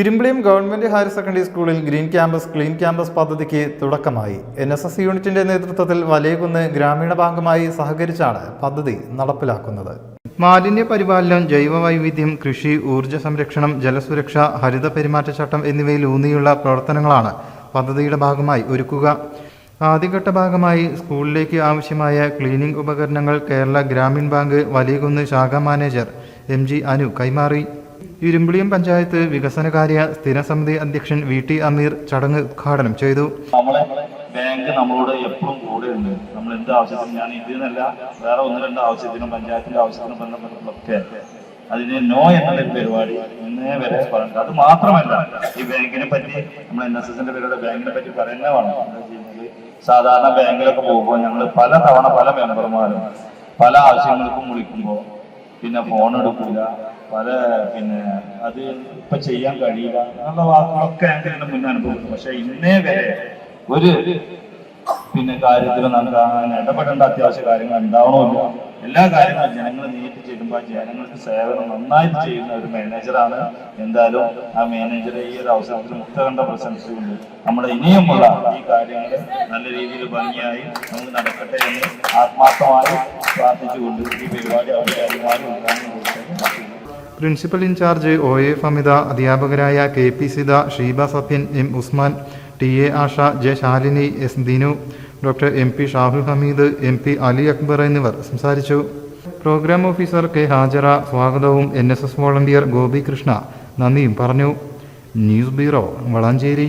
Irimbiliyam government higher secondary സ്കൂളിൽ green campus clean campus പദ്ധതിക്ക് തുടക്കമായി. എൻ എസ് എസ് യൂണിറ്റിന്റെ നേതൃത്വത്തിൽ വലയകുന്ന് ഗ്രാമീണ ബാങ്കുമായി സഹകരിച്ചാണ് പദ്ധതി നടപ്പിലാക്കുന്നത്. മാലിന്യ പരിപാലനം ജൈവവൈവിധ്യം കൃഷി ഊർജ സംരക്ഷണം ജലസുരക്ഷ ഹരിത പെരുമാറ്റച്ചട്ടം എന്നിവയിൽ ഊന്നിയുള്ള പ്രവർത്തനങ്ങളാണ് പദ്ധതിയുടെ ഭാഗമായി ഒരുക്കുക. ആദ്യഘട്ട ഭാഗമായി സ്കൂളിലേക്ക് ആവശ്യമായ ക്ലീനിംഗ് ഉപകരണങ്ങൾ കേരള ഗ്രാമീൺ ബാങ്ക് വലിയകുന്ന് ശാഖാ മാനേജർ എം ജി അനു കൈമാറി. ഇരുമ്പിളിയം പഞ്ചായത്ത് വികസനകാര്യ സ്ഥിരസമിതി അധ്യക്ഷൻ വി ടി അമീർ ചടങ്ങ് ഉദ്ഘാടനം ചെയ്തു. നമ്മളെ ബാങ്ക് നമ്മളോട് എപ്പോഴും കൂടെ ഉണ്ട്. നമ്മൾ എന്ത് ആവശ്യത്തിനും ഞാൻ ഇതിനല്ല വേറെ ഒന്ന് രണ്ട് ആവശ്യത്തിനും പഞ്ചായത്തിന്റെ ആവശ്യത്തിനും ബന്ധപ്പെട്ടൊക്കെ അതിന് നോ എന്നുള്ള പരിപാടി ഇന്നേ വരെ പറഞ്ഞത് അത് മാത്രമല്ല ഈ ബാങ്കിനെ പറ്റി നമ്മൾ എൻ എസ് എസിന്റെ പേരുടെ ബാങ്കിനെ പറ്റി പറയുന്നേ വേണം എന്താ സാധാരണ ബാങ്കിലൊക്കെ പോകുമ്പോൾ ഞങ്ങൾ പല തവണ പല മെമ്പർമാരും പല ആവശ്യങ്ങൾക്കും വിളിക്കുമ്പോൾ പിന്നെ ഫോൺ എടുക്കില്ല പല പിന്നെ അത് ഇപ്പൊ ചെയ്യാൻ കഴിയില്ല എന്നുള്ള വാക്കുകളൊക്കെ ഞങ്ങൾക്ക് എന്റെ മുന്നേ അനുഭവിച്ചു പക്ഷെ ഇന്നേ വരെ ഒരു പിന്നെ കാര്യത്തിൽ നമുക്ക് ഇടപെടേണ്ട അത്യാവശ്യ കാര്യങ്ങൾ ഉണ്ടാവണമില്ല. എല്ലാ കാര്യങ്ങളും ജനങ്ങൾ നീട്ടി ചെയ്യുമ്പോൾ ജനങ്ങൾക്ക് സേവനം നന്നായിട്ട് ചെയ്യുന്ന ഒരു മാനേജറാണ് എന്തായാലും ആ മാനേജറെ ഈ ഒരു അവസരത്തിൽ മുക്തകണ്ഠ പ്രശംസിച്ചുകൊണ്ട് നമ്മുടെ ഇനിയുമുള്ള ഈ കാര്യങ്ങൾ നല്ല രീതിയിൽ ഭംഗിയായി നമുക്ക് നടക്കട്ടെ എന്ന് ആത്മാർത്ഥമായി ഈ principal in-charge O A Famitha അധ്യാപകരായ K P Sitha Sheeba Safin M Usman T A Asha J Shalini S Dinu doctor M P Shahul Hameed M P Ali Akbar എന്നിവർ സംസാരിച്ചു. പ്രോഗ്രാം ഓഫീസർ കെ ഹാജറ സ്വാഗതവും N S S volunteer Gopi Krishna നന്ദിയും പറഞ്ഞു. News bureau Valanchery.